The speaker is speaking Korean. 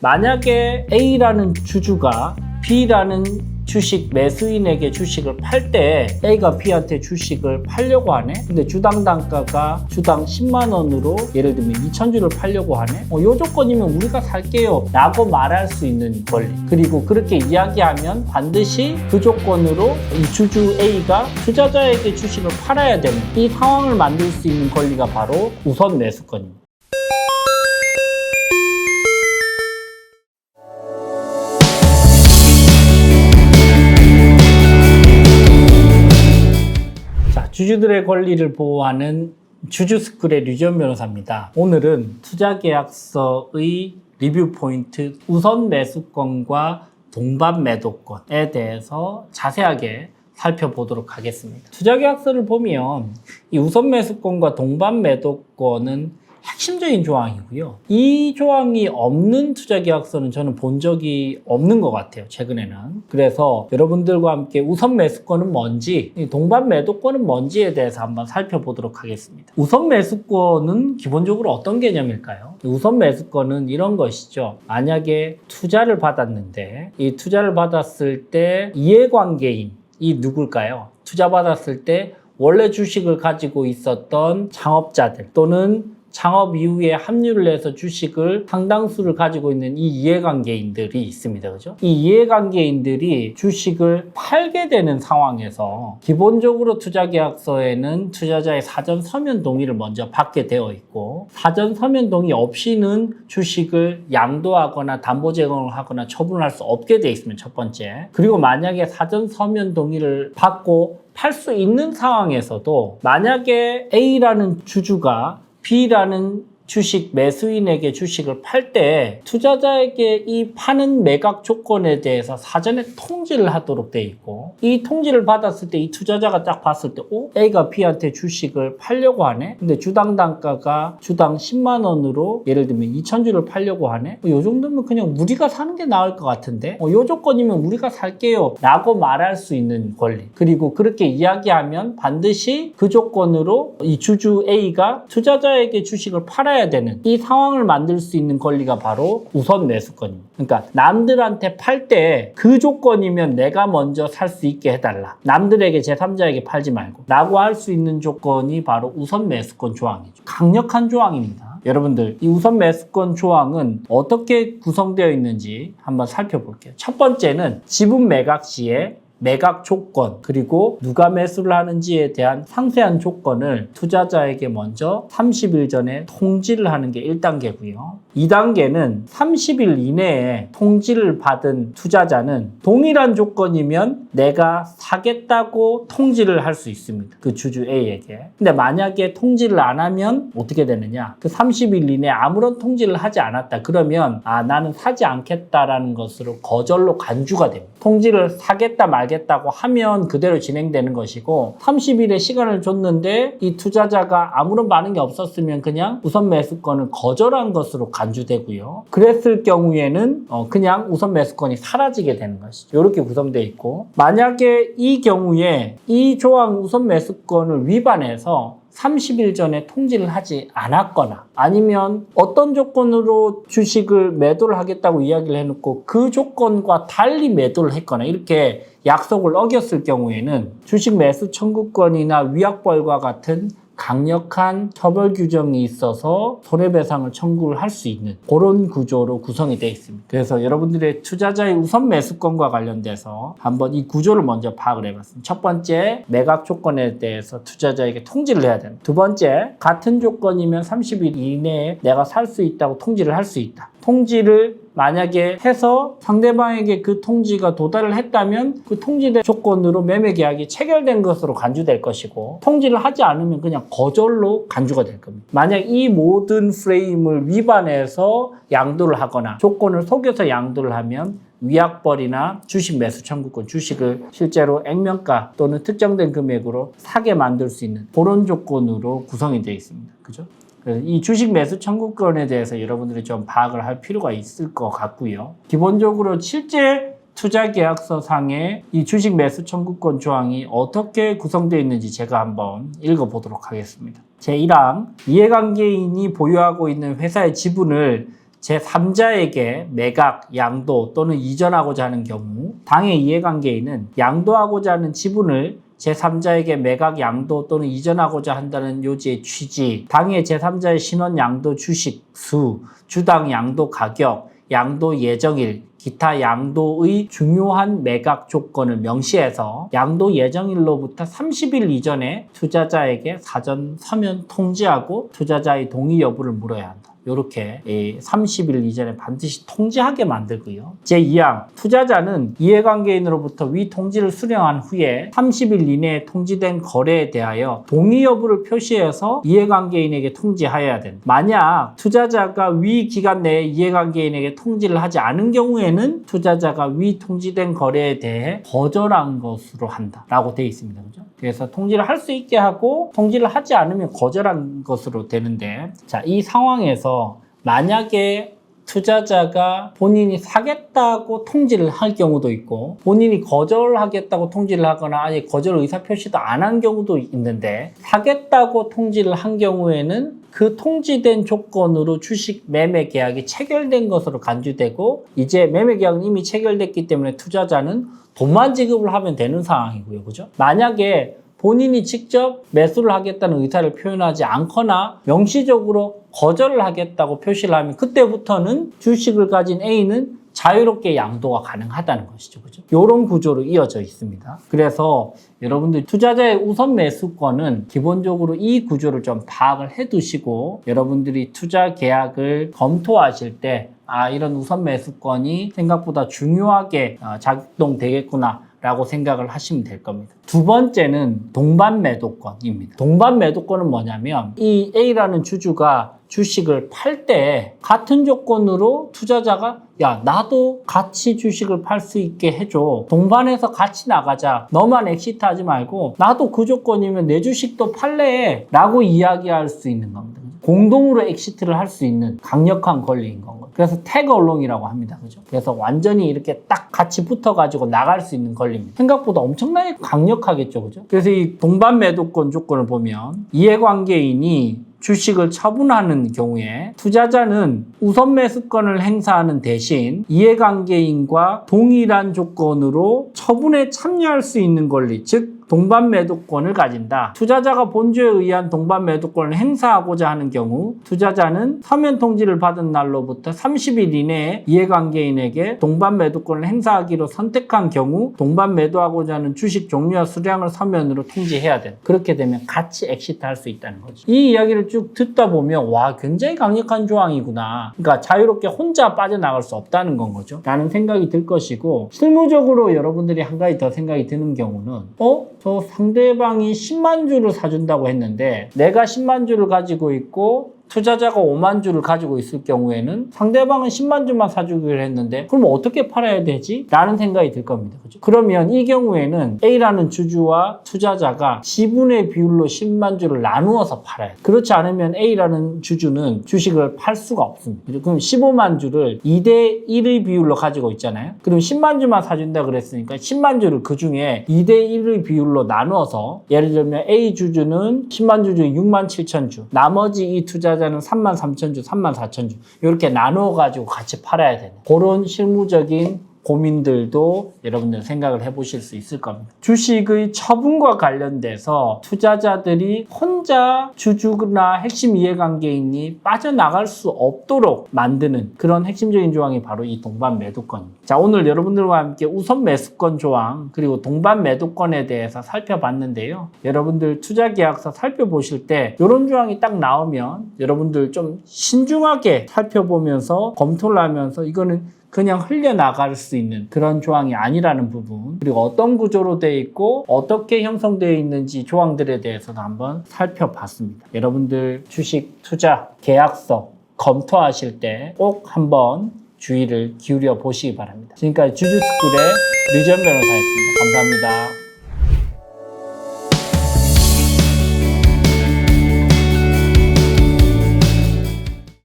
만약에 A라는 주주가 B라는 주식 매수인에게 주식을 팔 때 A가 B한테 주식을 팔려고 하네. 근데 주당 단가가 주당 10만 원으로 예를 들면 2천 주를 팔려고 하네. 어, 요 조건이면 우리가 살게요. 라고 말할 수 있는 권리. 그리고 그렇게 이야기하면 반드시 그 조건으로 이 주주 A가 투자자에게 주식을 팔아야 되는 이 상황을 만들 수 있는 권리가 바로 우선 매수권입니다. 주주들의 권리를 보호하는 주주스쿨의 류지연 변호사입니다. 오늘은 투자계약서의 리뷰 포인트 우선 매수권과 동반 매도권에 대해서 자세하게 살펴보도록 하겠습니다. 투자계약서를 보면 이 우선 매수권과 동반 매도권은 핵심적인 조항이고요. 이 조항이 없는 투자 계약서는 저는 본 적이 없는 것 같아요. 최근에는. 그래서 여러분들과 함께 우선 매수권은 뭔지, 이 동반 매도권은 뭔지에 대해서 한번 살펴보도록 하겠습니다. 우선 매수권은 기본적으로 어떤 개념일까요? 우선 매수권은 이런 것이죠. 만약에 투자를 받았는데 이 투자를 받았을 때 이해관계인 이 누굴까요? 투자 받았을 때 원래 주식을 가지고 있었던 창업자들 또는 창업 이후에 합류를 해서 주식을 상당수를 가지고 있는 이 이해관계인들이 있습니다. 그죠? 이 이해관계인들이 주식을 팔게 되는 상황에서 기본적으로 투자계약서에는 투자자의 사전 서면 동의를 먼저 받게 되어 있고 사전 서면 동의 없이는 주식을 양도하거나 담보 제공을 하거나 처분할 수 없게 되어 있으면 첫 번째. 그리고 만약에 사전 서면 동의를 받고 팔 수 있는 상황에서도 만약에 A라는 주주가 B라는 주식 매수인에게 주식을 팔 때 투자자에게 이 파는 매각 조건에 대해서 사전에 통지를 하도록 돼 있고 이 통지를 받았을 때 이 투자자가 딱 봤을 때 오? A가 B한테 주식을 팔려고 하네? 근데 주당 단가가 주당 10만 원으로 예를 들면 2천 주를 팔려고 하네? 이 정도면 그냥 우리가 사는 게 나을 것 같은데? 어, 요 조건이면 우리가 살게요. 라고 말할 수 있는 권리. 그리고 그렇게 이야기하면 반드시 그 조건으로 이 주주 A가 투자자에게 주식을 팔아야 되는 이 상황을 만들 수 있는 권리가 바로 우선 매수권입니다. 그러니까 남들한테 팔 때 그 조건이면 내가 먼저 살 수 있게 해달라. 남들에게 제3자에게 팔지 말고 라고 할 수 있는 조건이 바로 우선 매수권 조항이죠. 강력한 조항입니다. 여러분들 이 우선 매수권 조항은 어떻게 구성되어 있는지 한번 살펴볼게요. 첫 번째는 지분 매각 시에 매각 조건 그리고 누가 매수를 하는지에 대한 상세한 조건을 투자자에게 먼저 30일 전에 통지를 하는 게 1단계고요. 2단계는 30일 이내에 통지를 받은 투자자는 동일한 조건이면 내가 사겠다고 통지를 할 수 있습니다. 그 주주 A에게. 근데 만약에 통지를 안 하면 어떻게 되느냐? 그 30일 이내에 아무런 통지를 하지 않았다. 그러면 아 나는 사지 않겠다라는 것으로 거절로 간주가 됩니다. 통지를 사겠다 말 겠다고 하면 그대로 진행되는 것이고 30일의 시간을 줬는데 이 투자자가 아무런 반응이 없었으면 그냥 우선 매수권을 거절한 것으로 간주되고요. 그랬을 경우에는 어, 그냥 우선 매수권이 사라지게 되는 것이죠. 이렇게 구성되어 있고 만약에 이 경우에 이 조항 우선 매수권을 위반해서 30일 전에 통지를 하지 않았거나 아니면 어떤 조건으로 주식을 매도를 하겠다고 이야기를 해놓고 그 조건과 달리 매도를 했거나 이렇게 약속을 어겼을 경우에는 주식 매수 청구권이나 위약벌과 같은 강력한 처벌 규정이 있어서 손해배상을 청구를 할 수 있는 그런 구조로 구성이 되어 있습니다. 그래서 여러분들의 투자자의 우선 매수권과 관련돼서 한번 이 구조를 먼저 파악을 해봤습니다. 첫 번째, 매각 조건에 대해서 투자자에게 통지를 해야 됩니다. 두 번째, 같은 조건이면 30일 이내에 내가 살 수 있다고 통지를 할 수 있다. 통지를 만약에 해서 상대방에게 그 통지가 도달을 했다면 그 통지된 조건으로 매매 계약이 체결된 것으로 간주될 것이고 통지를 하지 않으면 그냥 거절로 간주가 될 겁니다. 만약 이 모든 프레임을 위반해서 양도를 하거나 조건을 속여서 양도를 하면 위약벌이나 주식 매수 청구권, 주식을 실제로 액면가 또는 특정된 금액으로 사게 만들 수 있는 그런 조건으로 구성이 되어 있습니다. 그죠? 이 주식 매수 청구권에 대해서 여러분들이 좀 파악을 할 필요가 있을 것 같고요. 기본적으로 실제 투자 계약서 상에 이 주식 매수 청구권 조항이 어떻게 구성되어 있는지 제가 한번 읽어보도록 하겠습니다. 제1항 이해관계인이 보유하고 있는 회사의 지분을 제3자에게 매각, 양도 또는 이전하고자 하는 경우 당의 이해관계인은 양도하고자 하는 지분을 제3자에게 매각, 양도 또는 이전하고자 한다는 요지의 취지, 당의 제3자의 신원 양도 주식 수, 주당 양도 가격, 양도 예정일, 기타 양도의 중요한 매각 조건을 명시해서 양도 예정일로부터 30일 이전에 투자자에게 사전 서면 통지하고 투자자의 동의 여부를 물어야 한다. 이렇게 30일 이전에 반드시 통지하게 만들고요. 제2항 투자자는 이해관계인으로부터 위 통지를 수령한 후에 30일 이내에 통지된 거래에 대하여 동의 여부를 표시해서 이해관계인에게 통지하여야 된다. 만약 투자자가 위 기간 내에 이해관계인에게 통지를 하지 않은 경우에는 투자자가 위 통지된 거래에 대해 거절한 것으로 한다라고 되어 있습니다. 그죠? 그래서 통지를 할 수 있게 하고 통지를 하지 않으면 거절한 것으로 되는데 자, 이 상황에서 만약에 투자자가 본인이 사겠다고 통지를 할 경우도 있고 본인이 거절하겠다고 통지를 하거나 아예 거절 의사 표시도 안 한 경우도 있는데 사겠다고 통지를 한 경우에는 그 통지된 조건으로 주식 매매 계약이 체결된 것으로 간주되고 이제 매매 계약은 이미 체결됐기 때문에 투자자는 돈만 지급을 하면 되는 상황이고요. 그죠? 만약에 본인이 직접 매수를 하겠다는 의사를 표현하지 않거나 명시적으로 거절을 하겠다고 표시를 하면 그때부터는 주식을 가진 A는 자유롭게 양도가 가능하다는 것이죠. 그죠? 이런 구조로 이어져 있습니다. 그래서 여러분들 투자자의 우선 매수권은 기본적으로 이 구조를 좀 파악을 해 두시고 여러분들이 투자 계약을 검토하실 때 아, 이런 우선 매수권이 생각보다 중요하게 어, 작동되겠구나. 라고 생각을 하시면 될 겁니다. 두 번째는 동반 매도권입니다. 동반 매도권은 뭐냐면 이 A라는 주주가 주식을 팔 때 같은 조건으로 투자자가 야 나도 같이 주식을 팔 수 있게 해줘 동반해서 같이 나가자 너만 엑시트 하지 말고 나도 그 조건이면 내 주식도 팔래 라고 이야기할 수 있는 겁니다 공동으로 엑시트를 할 수 있는 강력한 권리인 건 거예요. 그래서 태그 얼롱이라고 합니다. 그죠? 그래서 완전히 이렇게 딱 같이 붙어 가지고 나갈 수 있는 권리입니다. 생각보다 엄청나게 강력하겠죠. 그죠? 그래서 이 동반 매도권 조건을 보면 이해관계인이 주식을 처분하는 경우에 투자자는 우선 매수권을 행사하는 대신 이해관계인과 동일한 조건으로 처분에 참여할 수 있는 권리, 즉 동반 매도권을 가진다. 투자자가 본주에 의한 동반 매도권을 행사하고자 하는 경우 투자자는 서면 통지를 받은 날로부터 30일 이내에 이해관계인에게 동반 매도권을 행사하기로 선택한 경우 동반 매도하고자 하는 주식 종류와 수량을 서면으로 통지해야 된다. 그렇게 되면 같이 엑시트 할 수 있다는 거죠. 이 이야기를 쭉 듣다 보면 와 굉장히 강력한 조항이구나. 그러니까 자유롭게 혼자 빠져나갈 수 없다는 건 거죠. 라는 생각이 들 것이고 실무적으로 여러분들이 한 가지 더 생각이 드는 경우는 어? 저 상대방이 10만 주를 사준다고 했는데 내가 10만 주를 가지고 있고 투자자가 5만 주를 가지고 있을 경우에는 상대방은 10만 주만 사주기로 했는데 그럼 어떻게 팔아야 되지? 라는 생각이 들 겁니다. 그죠? 그러면 이 경우에는 A라는 주주와 투자자가 지분의 비율로 10만 주를 나누어서 팔아야 돼요. 그렇지 않으면 A라는 주주는 주식을 팔 수가 없습니다. 그죠? 그럼 15만 주를 2대 1의 비율로 가지고 있잖아요. 그럼 10만 주만 사준다 그랬으니까 10만 주를 그 중에 2대 1의 비율로 나누어서 예를 들면 A 주주는 10만 주 중에 6만 7천 주 나머지 이 투자 투자자는 3만 3천 주, 3만 4천 주 이렇게 나누어 가지고 같이 팔아야 되는 그런 실무적인 고민들도 여러분들 생각을 해보실 수 있을 겁니다. 주식의 처분과 관련돼서 투자자들이 혼자 주주나 핵심 이해관계인이 빠져나갈 수 없도록 만드는 그런 핵심적인 조항이 바로 이 동반 매도권입니다. 자, 오늘 여러분들과 함께 우선 매수권 조항 그리고 동반 매도권에 대해서 살펴봤는데요. 여러분들 투자 계약서 살펴보실 때 이런 조항이 딱 나오면 여러분들 좀 신중하게 살펴보면서 검토를 하면서 이거는 그냥 흘려나갈 수 있는 그런 조항이 아니라는 부분 그리고 어떤 구조로 되어 있고 어떻게 형성되어 있는지 조항들에 대해서도 한번 살펴봤습니다. 여러분들 주식 투자 계약서 검토하실 때 꼭 한번 주의를 기울여 보시기 바랍니다. 지금까지 주주스쿨의 류전 변호사였습니다. 감사합니다.